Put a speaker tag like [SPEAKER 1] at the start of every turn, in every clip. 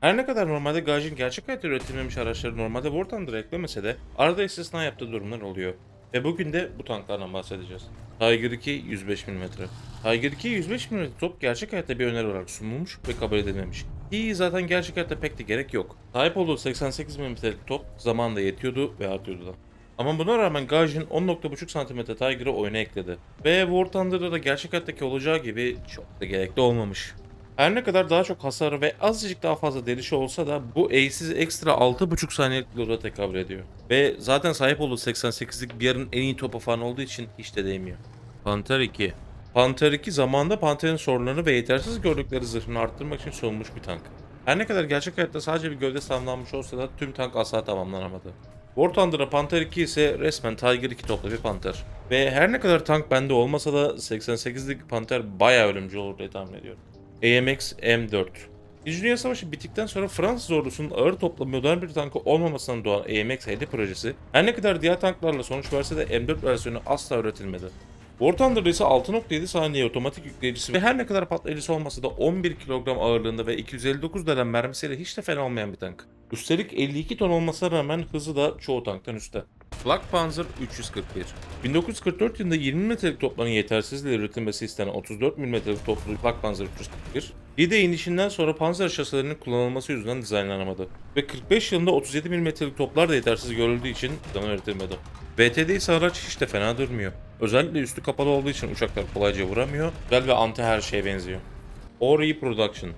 [SPEAKER 1] Her ne kadar normalde Gajin gerçek hayatta üretilmemiş araçları normalde War eklemese de arada istisna yaptığı durumlar oluyor. Ve bugün de bu tanklardan bahsedeceğiz. Tiger 2 105 mm. Tiger 2 105 mm top gerçek hayatta bir öneri olarak sunulmuş ve kabul edilmemiş. Ki zaten gerçek hayatta pek de gerek yok. Sahip olduğu 88 mm top zamanında yetiyordu ve artıyordu da. Ama buna rağmen Gajin 10.5 cm Tiger'ı oyuna ekledi. Ve War Thunder'da da gerçek hayattaki olacağı gibi çok da gerekli olmamış. Her ne kadar daha çok hasarı ve azıcık daha fazla delişi olsa da bu Ace'iz ekstra 6.5 saniyelik load'a tekabül ediyor. Ve zaten sahip olduğu 88'lik bir yarın en iyi topu falan olduğu için hiç de değmiyor. Panther 2 Panther 2 zamanında Panther'in sorunlarını ve yetersiz gördükleri zırhını arttırmak için sunulmuş bir tank. Her ne kadar gerçek hayatta sadece bir gövde tamamlanmış olsa da tüm tank asla tamamlanamadı. War Thunder'a Panther 2 ise resmen Tiger 2 toplu bir Panther. Ve her ne kadar tank bende olmasa da 88'lik Panther bayağı ölümcül olur diye tahmin ediyorum. AMX M4 İkinci Dünya Savaşı bittikten sonra Fransız ordusunun ağır toplu modern bir tankı olmamasından doğan AMX-50 projesi her ne kadar diğer tanklarla sonuç verse de M4 versiyonu asla üretilmedi. War Thunder'da ise 6.7 saniye otomatik yükleyicisi ve her ne kadar patlayıcısı olmasa da 11 kilogram ağırlığında ve 259 delen mermisiyle hiç de fena olmayan bir tank. Üstelik 52 ton olmasına rağmen hızı da çoğu tanktan üstte. Flak Panzer 341 1944 yılında 20 mm'lik topların yetersizliğiyle üretilmesi istenen 34 mm'lik toplu Flak Panzer 341, Lide inişinden sonra Panzer şasilerinin kullanılması yüzünden dizaynlanamadı. Ve 45 yılında 37 mm'lik toplar da yetersiz görüldüğü için bana üretilmedi. VTD ise araç hiç de fena durmuyor. Özellikle üstü kapalı olduğu için uçaklar kolayca vuramıyor. Güzel ve anti her şeye benziyor. Ori Production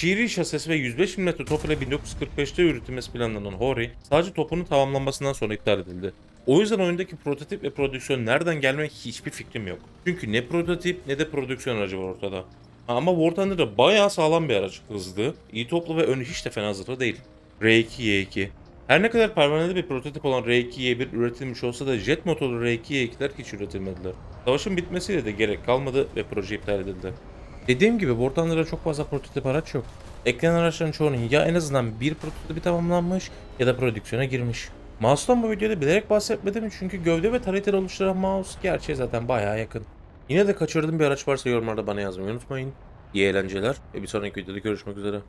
[SPEAKER 1] Cheery şasisi ve 105 mm top ile 1945'te üretilmesi planlanan Hori sadece topunun tamamlanmasından sonra iptal edildi. O yüzden oyundaki prototip ve prodüksiyon nereden gelme hiçbir fikrim yok. Çünkü ne prototip ne de prodüksiyon aracı var ortada. Ama War Thunder'da bayağı sağlam bir araç. Hızlı, iyi toplu ve önü hiç de fena zırhlı değil. R2Y2 Her ne kadar pervaneli bir prototip olan R2Y1 üretilmiş olsa da jet motorlu R2Y2'ler hiç üretilmediler. Savaşın bitmesiyle de gerek kalmadı ve proje iptal edildi. Dediğim gibi Thunder'da çok fazla prototip araç yok. Eklenen araçların çoğunun ya en azından bir prototipi tamamlanmış ya da prodüksiyona girmiş. Mouse'dan bu videoda bilerek bahsetmedim çünkü gövde ve tarihleri oluşturan mouse gerçeğe zaten bayağı yakın. Yine de kaçırdığım bir araç varsa yorumlarda bana yazmayı unutmayın. İyi eğlenceler ve bir sonraki videoda görüşmek üzere.